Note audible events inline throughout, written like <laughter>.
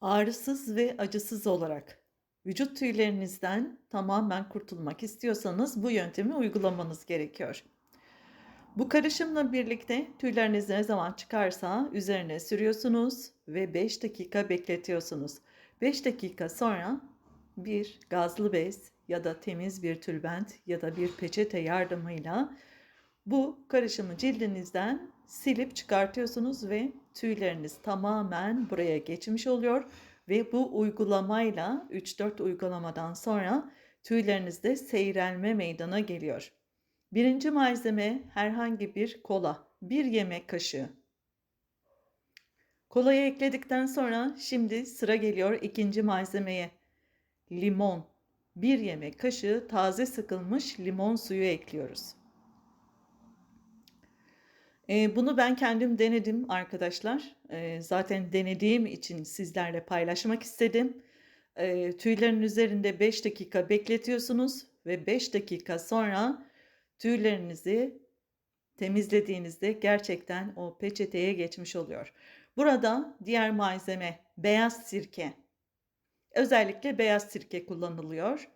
Ağrısız ve acısız olarak vücut tüylerinizden tamamen kurtulmak istiyorsanız bu yöntemi uygulamanız gerekiyor. Bu karışımla birlikte tüyleriniz ne zaman çıkarsa üzerine sürüyorsunuz ve 5 dakika bekletiyorsunuz. 5 dakika sonra bir gazlı bez ya da temiz bir tülbent ya da bir peçete yardımıyla bu karışımı cildinizden silip çıkartıyorsunuz ve tüyleriniz tamamen buraya geçmiş oluyor ve bu uygulamayla 3-4 uygulamadan sonra tüylerinizde seyrelme meydana geliyor. Birinci malzeme herhangi bir kola, bir yemek kaşığı. Kolayı ekledikten sonra şimdi sıra geliyor ikinci malzemeye. Limon, bir yemek kaşığı taze sıkılmış limon suyu ekliyoruz. Eee, bunu ben kendim denedim arkadaşlar. Eee, zaten denediğim için sizlerle paylaşmak istedim. Eee, tüylerin üzerinde 5 dakika bekletiyorsunuz ve 5 dakika sonra tüylerinizi temizlediğinizde gerçekten o peçeteye geçmiş oluyor. Burada diğer malzeme beyaz sirke. Özellikle beyaz sirke kullanılıyor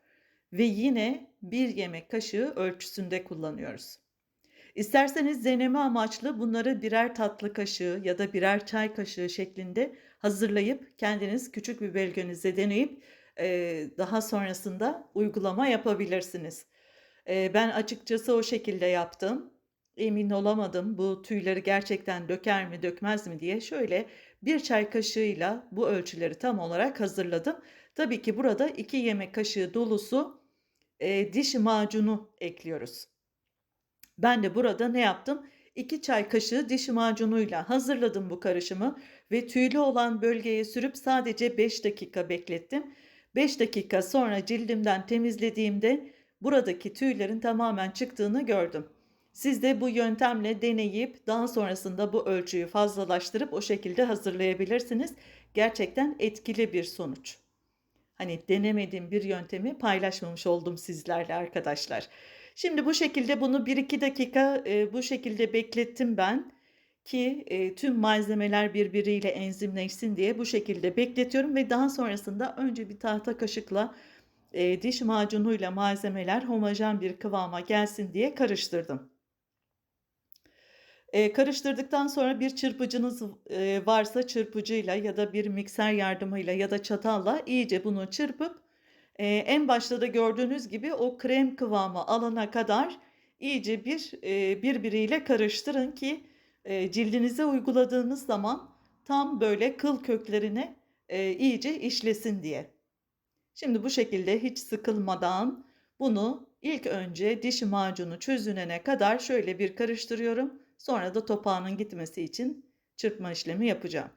ve yine bir yemek kaşığı ölçüsünde kullanıyoruz. İsterseniz deneme amaçlı bunları birer tatlı kaşığı ya da birer çay kaşığı şeklinde hazırlayıp kendiniz küçük bir bölgenizde deneyip eee, daha sonrasında uygulama yapabilirsiniz. Eee, ben açıkçası o şekilde yaptım. Emin olamadım bu tüyleri gerçekten döker mi dökmez mi diye şöyle bir çay kaşığıyla bu ölçüleri tam olarak hazırladım. Tabii ki burada 2 yemek kaşığı dolusu eee, diş macunu ekliyoruz. Ben de burada ne yaptım? 2 çay kaşığı diş macunuyla hazırladım bu karışımı ve tüylü olan bölgeye sürüp sadece 5 dakika beklettim. 5 dakika sonra cildimden temizlediğimde buradaki tüylerin tamamen çıktığını gördüm. Siz de bu yöntemle deneyip daha sonrasında bu ölçüyü fazlalaştırıp o şekilde hazırlayabilirsiniz. Gerçekten etkili bir sonuç. Hani denemediğim bir yöntemi paylaşmamış oldum sizlerle arkadaşlar. Şimdi bu şekilde bunu 1-2 dakika, eee, bu şekilde beklettim ben ki, eee, tüm malzemeler birbiriyle enzimleşsin diye bu şekilde bekletiyorum ve daha sonrasında önce bir tahta kaşıkla, eee, diş macunuyla malzemeler homojen bir kıvama gelsin diye karıştırdım. Eee, karıştırdıktan sonra bir çırpıcınız, eee, varsa çırpıcıyla ya da bir mikser yardımıyla ya da çatalla iyice bunu çırpıp, eee, en başta da gördüğünüz gibi o krem kıvamı alana kadar iyice bir, eee, birbiriyle karıştırın ki, eee, cildinize uyguladığınız zaman tam böyle kıl köklerine, eee, iyice işlesin diye. Şimdi bu şekilde hiç sıkılmadan bunu ilk önce diş macunu çözünene kadar şöyle bir karıştırıyorum. Sonra da topağının gitmesi için çırpma işlemi yapacağım.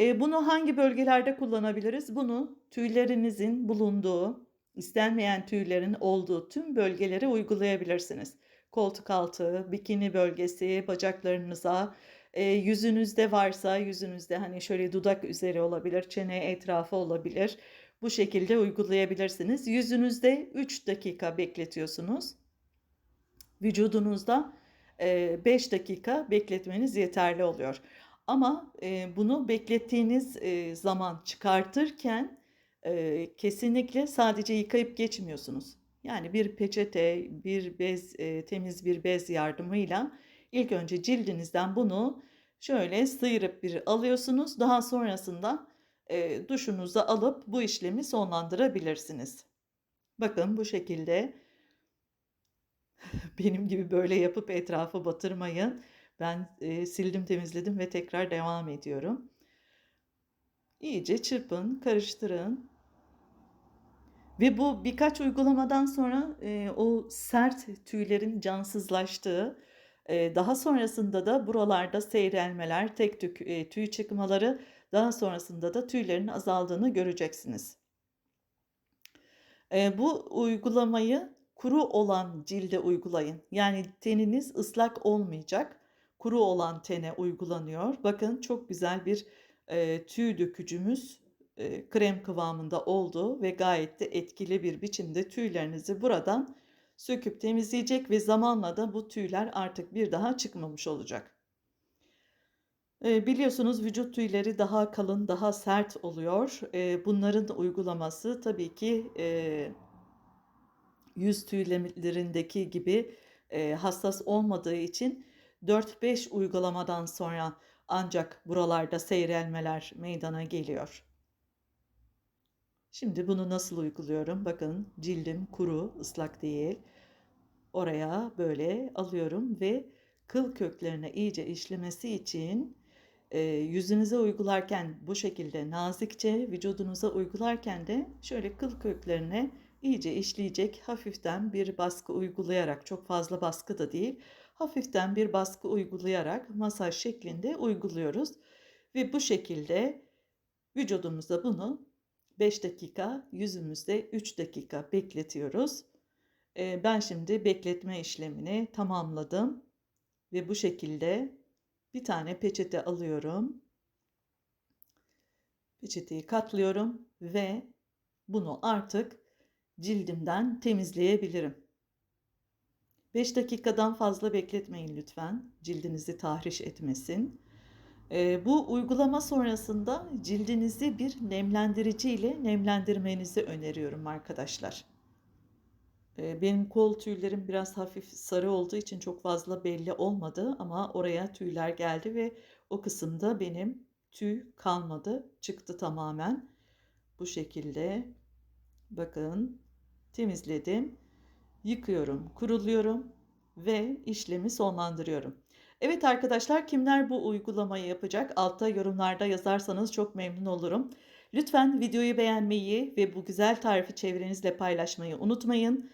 Eee, bunu hangi bölgelerde kullanabiliriz? Bunu tüylerinizin bulunduğu, istenmeyen tüylerin olduğu tüm bölgelere uygulayabilirsiniz. Koltuk altı, bikini bölgesi, bacaklarınıza, eee, yüzünüzde varsa yüzünüzde, hani, şöyle dudak üzeri olabilir, çene etrafı olabilir. Bu şekilde uygulayabilirsiniz. Yüzünüzde 3 dakika bekletiyorsunuz. Vücudunuzda, eee, 5 dakika bekletmeniz yeterli oluyor. Ama, eee, bunu beklettiğiniz, eee, zaman çıkartırken, eee, kesinlikle sadece yıkayıp geçmiyorsunuz. Yani bir peçete, bir bez, eee, temiz bir bez yardımıyla ilk önce cildinizden bunu şöyle sıyırıp bir alıyorsunuz. Daha sonrasında, eee, duşunuzu alıp bu işlemi sonlandırabilirsiniz. Bakın bu şekilde <laughs> benim gibi böyle yapıp etrafa batırmayın. Ben, eee, sildim, temizledim ve tekrar devam ediyorum. İyice çırpın, karıştırın. Ve bu birkaç uygulamadan sonra, eee, o sert tüylerin cansızlaştığı, eee, daha sonrasında da buralarda seyrelmeler, tek tük, eee, tüy çıkmaları, daha sonrasında da tüylerin azaldığını göreceksiniz. Eee, bu uygulamayı kuru olan cilde uygulayın. Yani teniniz ıslak olmayacak. Kuru olan tene uygulanıyor. Bakın çok güzel bir, eee, tüy dökücümüz, eee, krem kıvamında oldu ve gayet de etkili bir biçimde tüylerinizi buradan söküp temizleyecek ve zamanla da bu tüyler artık bir daha çıkmamış olacak. Eee, biliyorsunuz vücut tüyleri daha kalın, daha sert oluyor. Eee, bunların uygulaması tabii ki, eee yüz tüylerindeki gibi, eee, hassas olmadığı için 4-5 uygulamadan sonra ancak buralarda seyrelmeler meydana geliyor. Şimdi bunu nasıl uyguluyorum? Bakın cildim kuru, ıslak değil. Oraya böyle alıyorum ve kıl köklerine iyice işlemesi için, eee, yüzünüze uygularken bu şekilde nazikçe, vücudunuza uygularken de şöyle kıl köklerine iyice işleyecek hafiften bir baskı uygulayarak, çok fazla baskı da değil, hafiften bir baskı uygulayarak masaj şeklinde uyguluyoruz ve bu şekilde vücudumuza bunu 5 dakika, yüzümüzde 3 dakika bekletiyoruz. Eee, ben şimdi bekletme işlemini tamamladım ve bu şekilde bir tane peçete alıyorum. Peçeteyi katlıyorum ve bunu artık cildimden temizleyebilirim. 5 dakikadan fazla bekletmeyin lütfen, cildinizi tahriş etmesin. Eee, bu uygulama sonrasında cildinizi bir nemlendirici ile nemlendirmenizi öneriyorum arkadaşlar. Eee, benim kol tüylerim biraz hafif sarı olduğu için çok fazla belli olmadı ama oraya tüyler geldi ve o kısımda benim tüy kalmadı, çıktı tamamen. Bu şekilde bakın temizledim, yıkıyorum, kuruluyorum ve işlemi sonlandırıyorum. Evet arkadaşlar, kimler bu uygulamayı yapacak? Altta yorumlarda yazarsanız çok memnun olurum. Lütfen videoyu beğenmeyi ve bu güzel tarifi çevrenizle paylaşmayı unutmayın.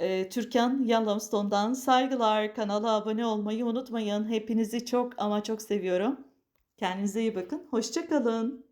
Eee, Türkan Yellowstone'dan saygılar. Kanala abone olmayı unutmayın. Hepinizi çok ama çok seviyorum. Kendinize iyi bakın. Hoşça kalın.